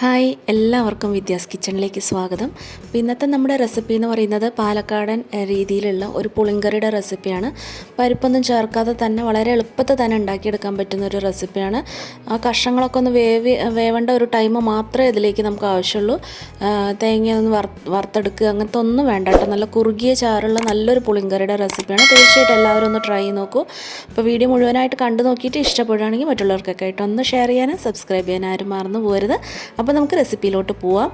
Hi എല്ലാവർക്കും വിദ്യാസ് കിച്ചണിലേക്ക് സ്വാഗതം. അപ്പോൾ ഇന്നത്തെ നമ്മുടെ റെസിപ്പി എന്ന് പറയുന്നത് പാലക്കാടൻ രീതിയിലുള്ള ഒരു പുളിങ്കറിയുടെ റെസിപ്പിയാണ് പരിപ്പൊന്നും ചേർക്കാതെ തന്നെ വളരെ എളുപ്പത്തിൽ തന്നെ ഉണ്ടാക്കിയെടുക്കാൻ പറ്റുന്ന ഒരു റെസിപ്പിയാണ് ആ കഷ്ണങ്ങളൊക്കെ ഒന്ന് വേവി വേവേണ്ട ഒരു ടൈം മാത്രമേ ഇതിലേക്ക് നമുക്ക് ആവശ്യമുള്ളൂ. തേങ്ങയൊന്ന് വറുത്തെടുക്കുക അങ്ങനത്തെ ഒന്നും വേണ്ട കേട്ടോ. നല്ല കുറുകിയ ചാറുള്ള നല്ലൊരു പുളിങ്കറിയുടെ റെസിപ്പിയാണ് തീർച്ചയായിട്ടും എല്ലാവരും ഒന്ന് ട്രൈ നോക്കൂ. അപ്പോൾ വീഡിയോ മുഴുവനായിട്ട് കണ്ടു നോക്കിയിട്ട് ഇഷ്ടപ്പെടുകയാണെങ്കിൽ മറ്റുള്ളവർക്കൊക്കെ ആയിട്ട് ഒന്ന് ഷെയർ ചെയ്യാനും സബ്സ്ക്രൈബ് ചെയ്യാനും ആരും മറന്നു പോരുത് അപ്പോൾ നമുക്ക് റെസിപ്പിയിലോട്ട് പോവാം.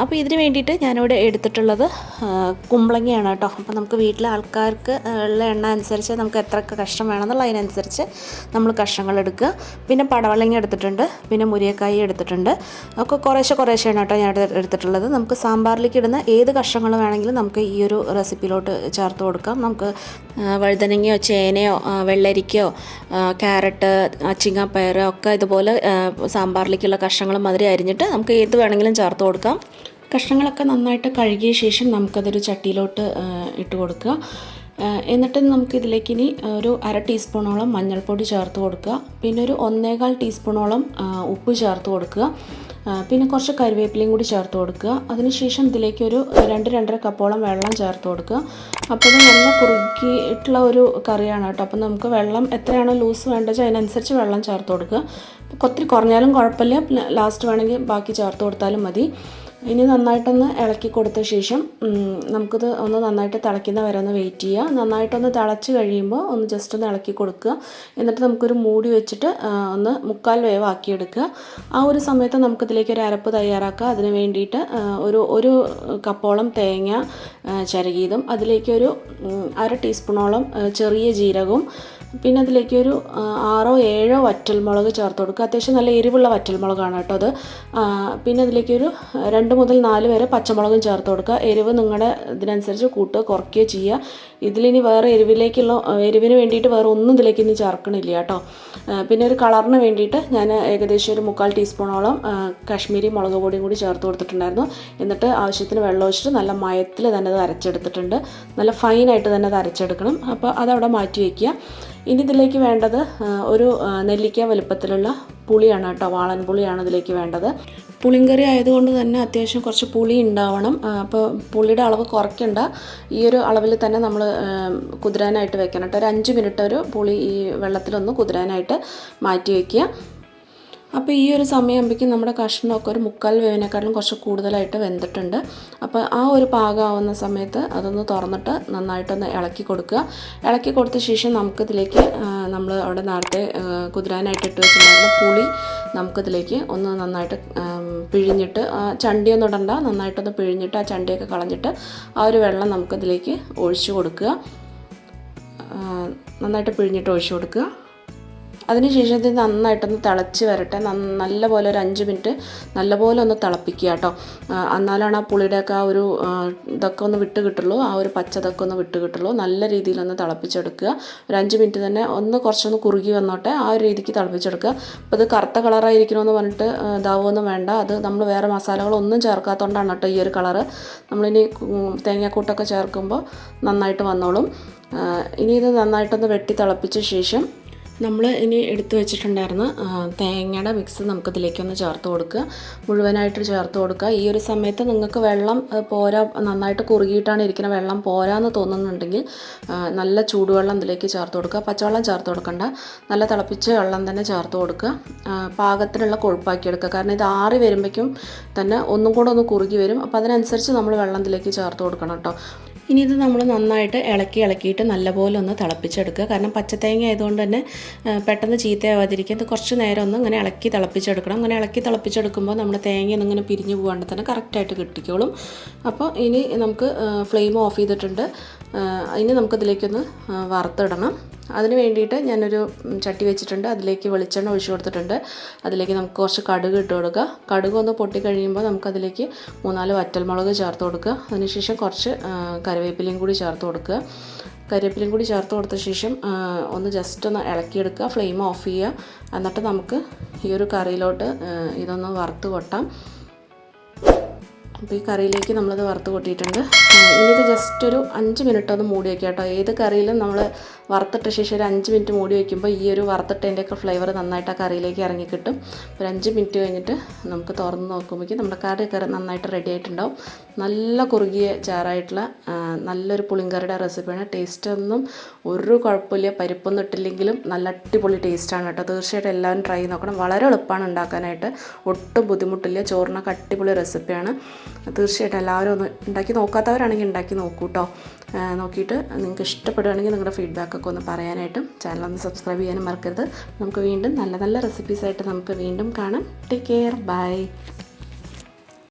അപ്പോൾ ഇതിന് വേണ്ടിയിട്ട് ഞാനിവിടെ എടുത്തിട്ടുള്ളത് കുമ്പളങ്ങയാണ് കേട്ടോ. അപ്പോൾ നമുക്ക് വീട്ടിലെ ആൾക്കാർക്ക് ഉള്ള എണ്ണ അനുസരിച്ച് നമുക്ക് എത്ര കഷ്ണം വേണമെന്നുള്ള അതിനനുസരിച്ച് നമ്മൾ കഷ്ണങ്ങൾ എടുക്കുക. പിന്നെ പടവളങ്ങ എടുത്തിട്ടുണ്ട് പിന്നെ മുരിയക്കായി എടുത്തിട്ടുണ്ട്. ഒക്കെ കുറേശ്ശെ കുറേശ്ശെയാണ് കേട്ടോ ഞാൻ എടുത്ത് എടുത്തിട്ടുള്ളത്. നമുക്ക് സാമ്പാറിലേക്ക് ഇടുന്ന ഏത് കഷ്ണങ്ങൾ വേണമെങ്കിലും നമുക്ക് ഈ ഒരു റെസിപ്പിയിലോട്ട് ചേർത്ത് കൊടുക്കാം. നമുക്ക് വഴുതനങ്ങയോ ചേനയോ വെള്ളരിക്കയോ ക്യാരറ്റ് അച്ചിങ്ങാപ്പയർ ഒക്കെ ഇതുപോലെ സാമ്പാറിലേക്കുള്ള കഷ്ണങ്ങൾ മാതിരി അരിഞ്ഞിട്ട് നമുക്ക് ഏത് വേണമെങ്കിലും ചേർത്ത് കൊടുക്കാം. കഷ്ണങ്ങളൊക്കെ നന്നായിട്ട് കഴുകിയ ശേഷം നമുക്കതൊരു ചട്ടിയിലോട്ട് ഇട്ട് കൊടുക്കുക. എന്നിട്ട് നമുക്കിതിലേക്ക് ഇനി ഒരു അര ടീസ്പൂണോളം മഞ്ഞൾപ്പൊടി ചേർത്ത് കൊടുക്കുക. പിന്നെ ഒരു ഒന്നേകാൽ ടീസ്പൂണോളം ഉപ്പ് ചേർത്ത് കൊടുക്കുക. പിന്നെ കുറച്ച് കറിവേപ്പിലയും കൂടി ചേർത്ത് കൊടുക്കുക. അതിനുശേഷം ഇതിലേക്ക് ഒരു രണ്ട് രണ്ടര കപ്പോളം വെള്ളം ചേർത്ത് കൊടുക്കുക. അപ്പോൾ ഇത് നല്ല കുറുക്കിയിട്ടുള്ള ഒരു കറിയാണ് കേട്ടോ. അപ്പോൾ നമുക്ക് വെള്ളം എത്രയാണോ ലൂസ് വേണ്ടത് അതിനനുസരിച്ച് വെള്ളം ചേർത്ത് കൊടുക്കുക. ഒത്തിരി കുറഞ്ഞാലും കുഴപ്പമില്ല. ലാസ്റ്റ് വേണമെങ്കിൽ ബാക്കി ചേർത്ത് കൊടുത്താലും മതി. ഇനി നന്നായിട്ടൊന്ന് ഇളക്കി കൊടുത്ത ശേഷം നമുക്കിത് ഒന്ന് നന്നായിട്ട് തിളയ്ക്കുന്ന വരെ ഒന്ന് വെയിറ്റ് ചെയ്യുക. നന്നായിട്ടൊന്ന് തിളച്ച് കഴിയുമ്പോൾ ഒന്ന് ജസ്റ്റ് ഒന്ന് ഇളക്കി കൊടുക്കുക. എന്നിട്ട് നമുക്കൊരു മൂടി വെച്ചിട്ട് ഒന്ന് മുക്കാൽ വേവാക്കിയെടുക്കുക. ആ ഒരു സമയത്ത് നമുക്കിതിലേക്ക് ഒരു അരപ്പ് തയ്യാറാക്കുക. അതിന് വേണ്ടിയിട്ട് ഒരു ഒരു കപ്പോളം തേങ്ങ ചരകിയതും അതിലേക്ക് ഉം, അര ടീസ്പൂണോളം ചെറിയ ജീരകവും പിന്നെ അതിലേക്ക് ഒരു ആറോ ഏഴോ വറ്റൽമുളക് ചേർത്ത് കൊടുക്കുക. അത്യാവശ്യം നല്ല എരിവുള്ള വറ്റൽമുളകാണ് കേട്ടോ അത്. പിന്നെ അതിലേക്ക് ഒരു രണ്ട് മുതൽ നാല് വരെ പച്ചമുളകും ചേർത്ത് കൊടുക്കുക. എരിവ് നിങ്ങളുടെ ഇതിനനുസരിച്ച് കൂട്ടുക കുറയ്ക്കുകയോ ചെയ്യുക. ഇതിലിനി വേറെ എരിവിലേക്കുള്ള എരിവിന് വേണ്ടിയിട്ട് വേറെ ഒന്നും ഇതിലേക്ക് ഇനി ചേർക്കണില്ല കേട്ടോ. പിന്നെ ഒരു കളറിന് വേണ്ടിയിട്ട് ഞാൻ ഏകദേശം ഒരു മുക്കാൽ ടീസ്പൂണോളം കാശ്മീരി മുളക് പൊടിയും കൂടി ചേർത്ത് കൊടുത്തിട്ടുണ്ടായിരുന്നു. എന്നിട്ട് ആവശ്യത്തിന് വെള്ളം ഒഴിച്ചിട്ട് നല്ല മയത്തിൽ തന്നെ അത് അരച്ചെടുത്തിട്ടുണ്ട്. നല്ല ഫൈനായിട്ട് തന്നെ അത് അരച്ചെടുക്കണം. അപ്പോൾ അതവിടെ മാറ്റി വയ്ക്കുക. ഇനി ഇതിലേക്ക് വേണ്ടത് ഒരു നെല്ലിക്ക വലുപ്പത്തിലുള്ള പുളിയാണ് കേട്ടോ വാളൻ പുളിയാണ് ഇതിലേക്ക് വേണ്ടത്. പുളിങ്കറി ആയതുകൊണ്ട് തന്നെ അത്യാവശ്യം കുറച്ച് പുളി ഉണ്ടാവണം. അപ്പോൾ പുളിയുടെ അളവ് കുറയ്ക്കണ്ട. ഈ ഒരു അളവിൽ തന്നെ നമ്മൾ കുതിരാനായിട്ട് വെക്കണം കേട്ടോ. ഒരു അഞ്ച് മിനിറ്റ് ഒരു പുളി ഈ വെള്ളത്തിലൊന്ന് കുതിരാനായിട്ട് മാറ്റി വയ്ക്കുക അപ്പോൾ ഈ ഒരു സമയമാകുമ്പോഴേക്കും നമ്മുടെ കഷ്ണമൊക്കെ ഒരു മുക്കാൽ വേവിനേക്കാളും കുറച്ച് കൂടുതലായിട്ട് വെന്തിട്ടുണ്ട്. അപ്പോൾ ആ ഒരു പാകമാവുന്ന സമയത്ത് അതൊന്ന് തുറന്നിട്ട് നന്നായിട്ടൊന്ന് ഇളക്കി കൊടുക്കുക. ഇളക്കി കൊടുത്ത ശേഷം നമുക്കിതിലേക്ക് നമ്മൾ അവിടെ നേരത്തെ കുതിരാനായിട്ട് ഇട്ട് വെച്ചിട്ടുണ്ടായിരുന്ന പുളി നമുക്കിതിലേക്ക് ഒന്ന് നന്നായിട്ട് പിഴിഞ്ഞിട്ട് ആ ചണ്ടിയൊന്നും ഇടണ്ട. നന്നായിട്ടൊന്ന് പിഴിഞ്ഞിട്ട് ആ ചണ്ടിയൊക്കെ കളഞ്ഞിട്ട് ആ ഒരു വെള്ളം നമുക്കിതിലേക്ക് ഒഴിച്ചു കൊടുക്കുക. നന്നായിട്ട് പിഴിഞ്ഞിട്ട് ഒഴിച്ചു കൊടുക്കുക. അതിനുശേഷം ഇത് നന്നായിട്ടൊന്ന് തിളച്ച് വരട്ടെ. നല്ല നല്ലപോലെ ഒരു അഞ്ച് മിനിറ്റ് നല്ലപോലെ ഒന്ന് തിളപ്പിക്കുക കേട്ടോ. എന്നാലാണ് ആ പുളിയുടെയൊക്കെ ആ ഒരു ഇതൊക്കെ ഒന്ന് വിട്ട് കിട്ടുള്ളൂ. ആ ഒരു പച്ചതൊക്കെ ഒന്ന് വിട്ട് കിട്ടുള്ളൂ. നല്ല രീതിയിലൊന്ന് തിളപ്പിച്ചെടുക്കുക. ഒരു അഞ്ച് മിനിറ്റ് തന്നെ ഒന്ന് കുറച്ചൊന്ന് കുറുകി വന്നോട്ടെ. ആ ഒരു രീതിക്ക് തിളപ്പിച്ചെടുക്കുക. അപ്പോൾ ഇത് കറുത്ത കളറായിരിക്കണമെന്ന് പറഞ്ഞിട്ട് ഇതാവുമെന്ന് വേണ്ട. അത് നമ്മൾ വേറെ മസാലകളൊന്നും ചേർക്കാത്തതുകൊണ്ടാണ് കേട്ടോ ഈ ഒരു കളറ്. നമ്മളിനി തേങ്ങാക്കൂട്ടൊക്കെ ചേർക്കുമ്പോൾ നന്നായിട്ട് വന്നോളും. ഇനി ഇത് നന്നായിട്ടൊന്ന് വെട്ടി തിളപ്പിച്ച ശേഷം നമ്മൾ ഇനി എടുത്തു വെച്ചിട്ടുണ്ടായിരുന്ന തേങ്ങയുടെ മിക്സ് നമുക്കിതിലേക്കൊന്ന് ചേർത്ത് കൊടുക്കുക. മുഴുവനായിട്ട് ചേർത്ത് കൊടുക്കുക. ഈ ഒരു സമയത്ത് നിങ്ങൾക്ക് വെള്ളം പോരാ നന്നായിട്ട് കുറുകിയിട്ടാണ് ഇരിക്കുന്ന വെള്ളം പോരാന്ന് തോന്നുന്നുണ്ടെങ്കിൽ നല്ല ചൂടുവെള്ളം ഇതിലേക്ക് ചേർത്ത് കൊടുക്കുക. പച്ചവെള്ളം ചേർത്ത് കൊടുക്കണ്ട. നല്ല തിളപ്പിച്ച വെള്ളം തന്നെ ചേർത്ത് കൊടുക്കുക. പാകത്തിനുള്ള കൊഴുപ്പാക്കി എടുക്കുക. കാരണം ഇത് ആറി വരുമ്പോഴേക്കും തന്നെ ഒന്നും കൂടെ ഒന്ന് കുറുകി വരും. അപ്പോൾ അതിനനുസരിച്ച് നമ്മൾ വെള്ളം ഇതിലേക്ക് ചേർത്ത് കൊടുക്കണം കേട്ടോ. ഇനി ഇത് നമ്മൾ നന്നായിട്ട് ഇളക്കി ഇളക്കിയിട്ട് നല്ലപോലെ ഒന്ന് തിളപ്പിച്ചെടുക്കുക. കാരണം പച്ചത്തേങ്ങ ആയതുകൊണ്ട് തന്നെ പെട്ടെന്ന് ചീത്തയാവാതിരിക്കാൻ ഇത് കുറച്ച് നേരം ഒന്ന് ഇങ്ങനെ ഇളക്കി തിളപ്പിച്ചെടുക്കണം. അങ്ങനെ ഇളക്കി തിളപ്പിച്ചെടുക്കുമ്പോൾ നമ്മുടെ തേങ്ങ ഒന്നും ഇങ്ങനെ പിരിഞ്ഞു പോകാണ്ട് തന്നെ കറക്റ്റായിട്ട് കിട്ടിക്കോളും. അപ്പോൾ ഇനി നമുക്ക് ഫ്ലെയിം ഓഫ് ചെയ്തിട്ടുണ്ട്. ഇനി നമുക്കിതിലേക്കൊന്ന് വറുത്തിടണം. അതിന് വേണ്ടിയിട്ട് ഞാനൊരു ചട്ടി വെച്ചിട്ടുണ്ട്. അതിലേക്ക് വെളിച്ചെണ്ണ ഒഴിച്ചു കൊടുത്തിട്ടുണ്ട്. അതിലേക്ക് നമുക്ക് കുറച്ച് കടുക് ഇട്ട് കൊടുക്കുക. കടുക് ഒന്ന് പൊട്ടി കഴിയുമ്പോൾ നമുക്കതിലേക്ക് മൂന്നാൽ വറ്റൽമുളക് ചേർത്ത് കൊടുക്കുക. അതിനുശേഷം കുറച്ച് കറിവേപ്പിലയും കൂടി ചേർത്ത് കൊടുക്കുക. കരിവേപ്പിലയും കൂടി ചേർത്ത് കൊടുത്ത ശേഷം ഒന്ന് ജസ്റ്റ് ഒന്ന് ഇളക്കിയെടുക്കുക. ഫ്ലെയിം ഓഫ് ചെയ്യുക. എന്നിട്ട് നമുക്ക് ഈ ഒരു കറിയിലോട്ട് ഇതൊന്ന് വറുത്ത് കൊട്ടാം. അപ്പോൾ ഈ കറിയിലേക്ക് നമ്മളത് വറുത്ത് കൊട്ടിയിട്ടുണ്ട്. ഇനി ഇത് ജസ്റ്റ് ഒരു അഞ്ച് മിനിറ്റ് ഒന്ന് മൂടി വയ്ക്കുക കേട്ടോ. ഏത് കറിയിലും നമ്മൾ വറുത്തിട്ട ശേഷം ഒരു അഞ്ച് മിനിറ്റ് മൂടി വയ്ക്കുമ്പോൾ ഈ ഒരു വറുത്തിട്ടതിന്റെയൊക്കെ ഫ്ലേവർ നന്നായിട്ട് ആ കറിയിലേക്ക് ഇറങ്ങി കിട്ടും ഒരു അഞ്ച് മിനിറ്റ് കഴിഞ്ഞിട്ട് നമുക്ക് തുറന്ന് നോക്കുമ്പോഴേക്കും നമ്മുടെ കറി നന്നായിട്ട് റെഡി ആയിട്ടുണ്ടാവും. നല്ല കുറുകിയ ചാറായിട്ടുള്ള നല്ലൊരു പുളിങ്കറിയുടെ റെസിപ്പിയാണ് ടേസ്റ്റ് ഒന്നും ഒരു കുഴപ്പമില്ല. പരിപ്പൊന്നും ഇട്ടില്ലെങ്കിലും നല്ല അടിപൊളി ടേസ്റ്റാണ് കേട്ടോ. തീർച്ചയായിട്ടും എല്ലാവരും ട്രൈ നോക്കണം. വളരെ എളുപ്പമാണ് ഉണ്ടാക്കാനായിട്ട്. ഒട്ടും ബുദ്ധിമുട്ടില്ല. ചോറിനൊക്കെ അടിപൊളി റെസിപ്പിയാണ് തീർച്ചയായിട്ടും എല്ലാവരും ഒന്ന് ഉണ്ടാക്കി നോക്കാത്തവരാണെങ്കിൽ ഉണ്ടാക്കി കേട്ടോ നോക്കിയിട്ട് നിങ്ങൾക്ക് ഇഷ്ടപ്പെടുകയാണെങ്കിൽ നിങ്ങളുടെ ഫീഡ്ബാക്കൊക്കെ ഒന്ന് പറയാനായിട്ടും ചാനൽ ഒന്ന് സബ്സ്ക്രൈബ് ചെയ്യാനും മറക്കരുത്. നമുക്ക് വീണ്ടും നല്ല നല്ല റെസിപ്പീസായിട്ട് നമുക്ക് വീണ്ടും കാണാം. Take care bye